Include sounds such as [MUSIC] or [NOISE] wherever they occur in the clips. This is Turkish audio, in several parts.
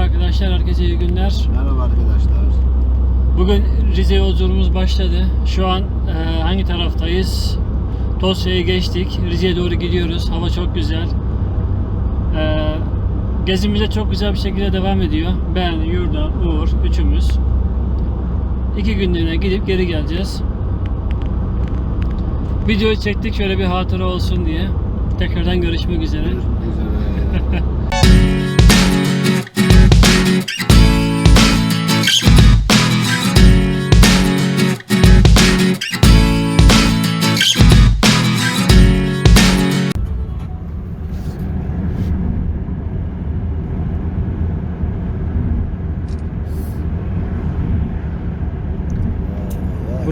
arkadaşlar, herkese iyi günler. Merhaba arkadaşlar. Bugün Rize yolculuğumuz başladı. Şu an e, hangi taraftayız? Tosya'yı geçtik. Rize'ye doğru gidiyoruz. Hava çok güzel. E, gezimize çok güzel bir şekilde devam ediyor. Ben, Yurda, Uğur, üçümüz. İki günlüğüne gidip geri geleceğiz. Videoyu çektik şöyle bir hatıra olsun diye. Tekrardan görüşmek üzere. Görüşmek üzere. [LAUGHS]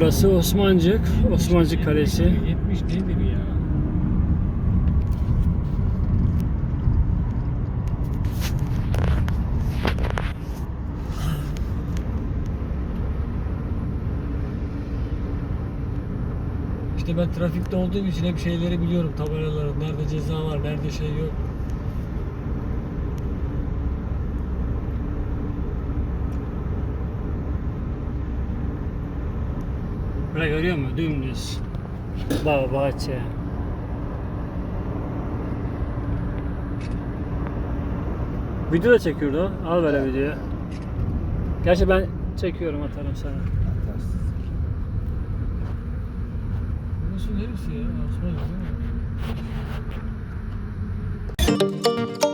Burası Osmancık, Osmancık Kalesi. 70 nedir ya? İşte ben trafikte olduğum için hep şeyleri biliyorum tabelaları. Nerede ceza var, nerede şey yok. Burayı görüyor musun? Dümdüz. Bağ, bahçe. Video da çekiyordu. Al böyle videoyu. Gerçi ben çekiyorum atarım sana. Burası neresi ya? Osmanlı değil mi?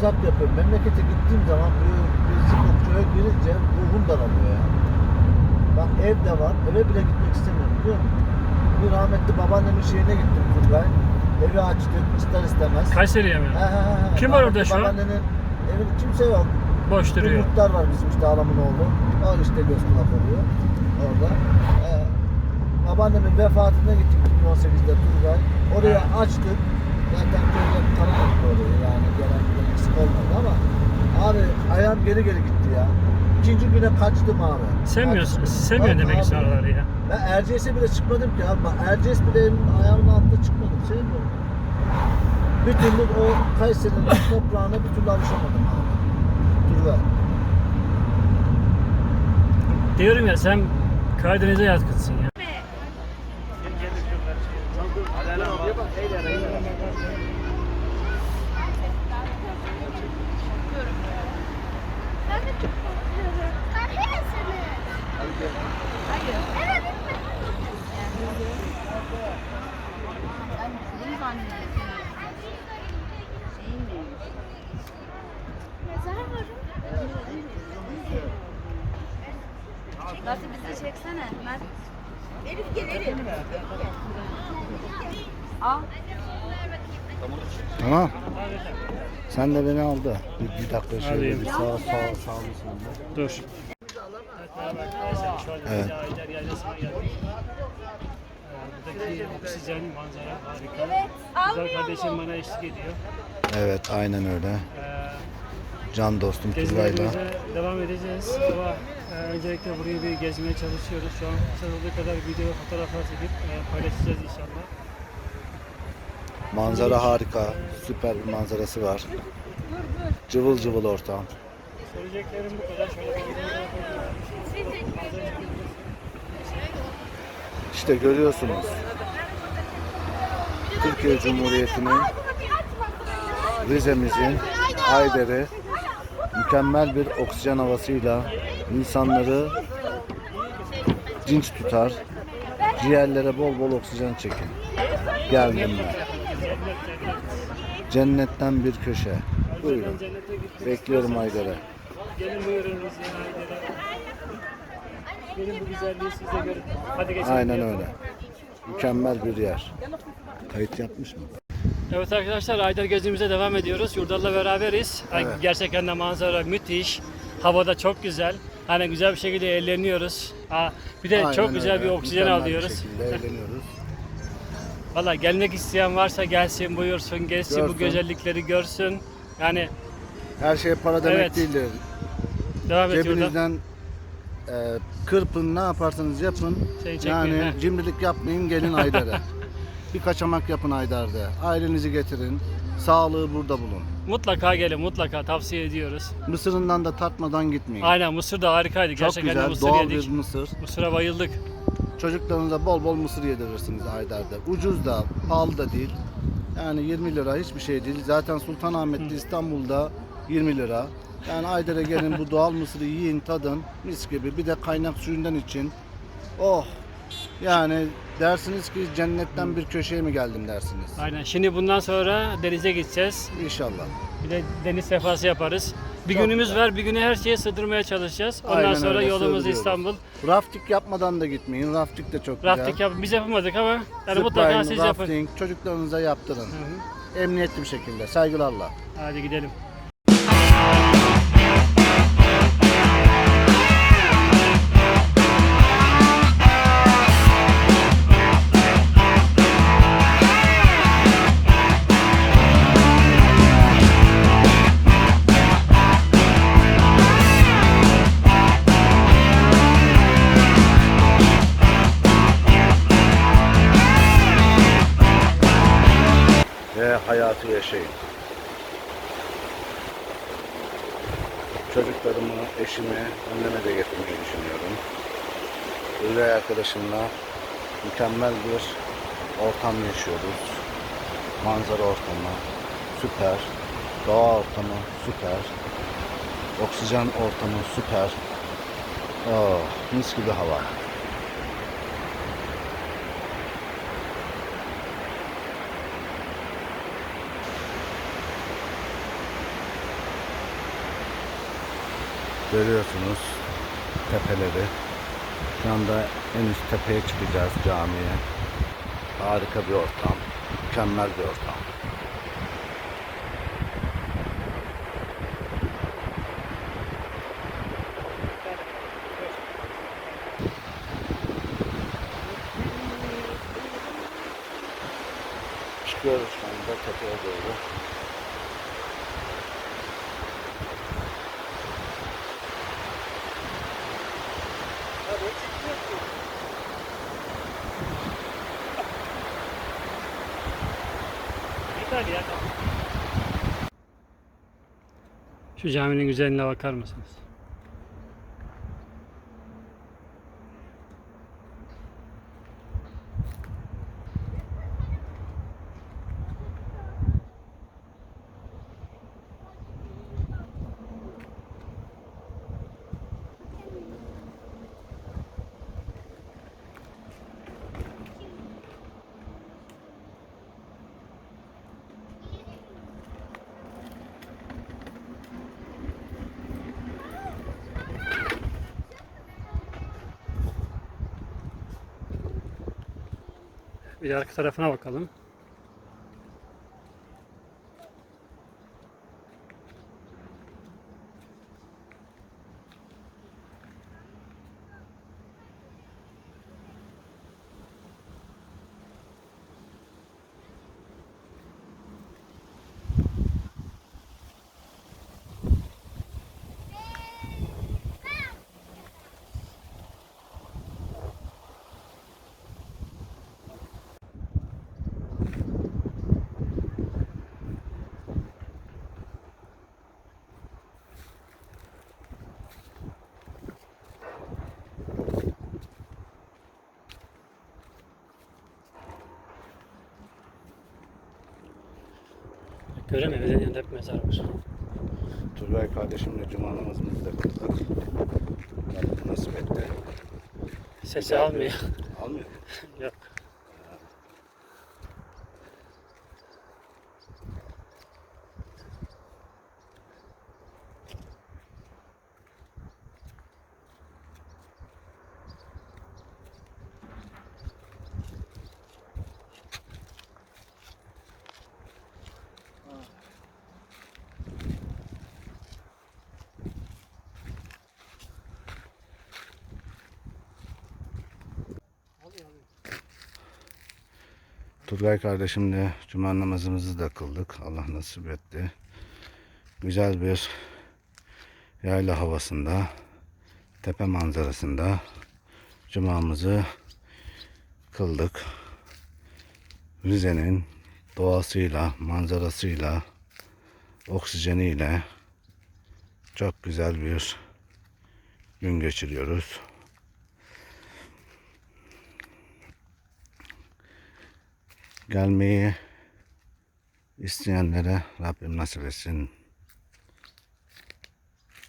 Uzak yapıyorum. Memlekete gittiğim zaman bu birisi okçuya girince ruhum daralıyor ya. Bak ev de var. Eve bile gitmek istemiyorum biliyor musun? Bir rahmetli babaannemin şeyine gittim Turgay. Evi açtık ister istemez. Kayseri'ye mi? He, he, he. Kim var orada şu an? Babaannenin evi kimse yok. Boş Bir duruyor. muhtar var bizim işte halamın oğlu. O işte göz kulak oluyor orada. Ee, babaannemin vefatına gittik 2018'de Turgay. Oraya açtık. Zaten köyden tanımadık orayı yani gelen eksik olmadı ama abi ayağım geri geri gitti ya. İkinci güne kaçtım abi. Sevmiyorsun, sevmiyorsun Bak demek abi, oraları ya. Ben Erciyes'e bile çıkmadım ki abi. Erciyes bile elimin ayağımın altında çıkmadım. Sevmiyorum. Bir türlü o Kayseri'nin [COUGHS] toprağına bir türlü alışamadım abi. Turgay. Diyorum ya sen Karadeniz'e yatkınsın ya. Ben de çok korkuyorum. Karaya seni. Hayır. Evet. Mezar var. Nasıl bizi çeksene. Mert. Elif gel Elif. Al. Tamam. Sen de beni aldı. Bir, bir dakika şöyle bir sağa sağa sağ mısın? Dur. Evet. Buradaki oksijen manzara harika. Evet. Güzel kardeşim bana eşlik ediyor. Evet aynen öyle. Ee, Can dostum. Gezilerimize devam edeceğiz ama e, öncelikle burayı bir gezmeye çalışıyoruz. Şu an kısa olduğu kadar video ve fotoğraflar çekip e, paylaşacağız inşallah. Manzara harika. Süper bir manzarası var. Cıvıl cıvıl ortam. Söyleyeceklerim bu kadar. Şöyle bir video yapabilirim. İşte görüyorsunuz. Türkiye Cumhuriyeti'nin Rize'mizin Ayder'i mükemmel bir oksijen havasıyla insanları dinç tutar. Ciğerlere bol bol oksijen çekin. Geldim ben. Cennetten bir köşe. Buyurun. Bekliyorum Ayder'e. Gelin buyurun Rize'ye Haydar'a. Gelin bu güzelliği siz de görün. Hadi geçelim. Aynen öyle. Mükemmel bir yer. Kayıt yapmış mı? Evet arkadaşlar Aydar gezimize devam ediyoruz. Yurdal'la beraberiz. Evet. Gerçekten de manzara müthiş. Havada çok güzel. Hani güzel bir şekilde eğleniyoruz. Ha, bir de Aynen çok güzel öyle. bir oksijen Mükemmel alıyoruz. Bir eğleniyoruz. [LAUGHS] Valla gelmek isteyen varsa gelsin, buyursun, gelsin bu Görsün. güzellikleri görsün. Yani Her şey para demek Evet. değildir. devam et. Cebinizden e, kırpın ne yaparsanız yapın. Şey yani he. cimrilik yapmayın gelin Aydar'a. [LAUGHS] bir kaçamak yapın Aydar'da. Ailenizi getirin. Sağlığı burada bulun. Mutlaka gelin, mutlaka tavsiye ediyoruz. Mısırından da tatmadan gitmeyin. Aynen Mısır da harikaydı. Çok Gerçekten güzel Mısır doğal yedik. bir mısır. Mısır'a bayıldık. Çocuklarınıza bol bol mısır yedirirsiniz Aydar'da. Ucuz da pahalı da değil. Yani 20 lira hiçbir şey değil. Zaten Sultanahmet'te İstanbul'da 20 lira. Yani Aydar'a gelin bu doğal mısırı yiyin tadın mis gibi. Bir de kaynak suyundan için. Oh yani dersiniz ki cennetten bir köşeye mi geldim dersiniz. Aynen. Şimdi bundan sonra denize gideceğiz. İnşallah. Bir de deniz sefası yaparız. Bir Çok günümüz güzel. var. Bir güne her şeyi sığdırmaya çalışacağız. Ondan Aynen sonra öyle, yolumuz sığdırıyoruz. İstanbul. Raftik yapmadan da gitmeyin. Raftik de çok güzel. Rafting yap. Biz yapamadık ama yani Zipline, mutlaka siz yapın. rafting çocuklarınıza yaptırın. Hı hı. Emniyetli bir şekilde. Saygılarla. Hadi gidelim. Yaşayın. Çocuklarımı, eşimi anneme de getirmeyi düşünüyorum. Üvey arkadaşımla mükemmel bir ortam yaşıyoruz. Manzara ortamı süper. Doğa ortamı süper. Oksijen ortamı süper. Oh, mis gibi hava. Görüyorsunuz tepeleri. Şu anda en üst tepeye çıkacağız camiye. Harika bir ortam. Mükemmel bir ortam. Çıkıyoruz şu anda tepeye doğru. Şu caminin güzelliğine bakar mısınız? Bir arka tarafına bakalım. Göremiyorum. Evin yanında hep mezar var. Turgay kardeşimle cuma namazımızı da kıldık. Rabbim nasip etti. Sesi almıyor. Almıyor. [LAUGHS] Yok. Turgay kardeşimle cuma namazımızı da kıldık. Allah nasip etti. Güzel bir yayla havasında, tepe manzarasında cumamızı kıldık. Rize'nin doğasıyla, manzarasıyla, oksijeniyle çok güzel bir gün geçiriyoruz. Gelmeyi isteyenlere Rabbim nasip etsin.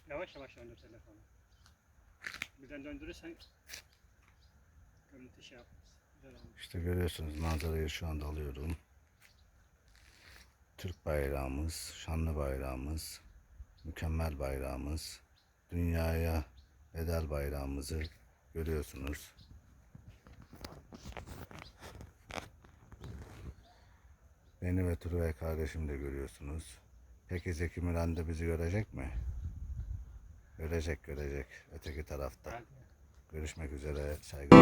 Yavaş yavaş döndür telefonu. Birden döndürürsen görüntü şey yapmaz. İşte görüyorsunuz manzarayı şu anda alıyorum. Türk bayrağımız, şanlı bayrağımız, mükemmel bayrağımız, dünyaya bedel bayrağımızı görüyorsunuz. Beni ve Turgay kardeşim de görüyorsunuz. Peki Zeki Müren de bizi görecek mi? Görecek görecek öteki tarafta. Görüşmek üzere saygılar.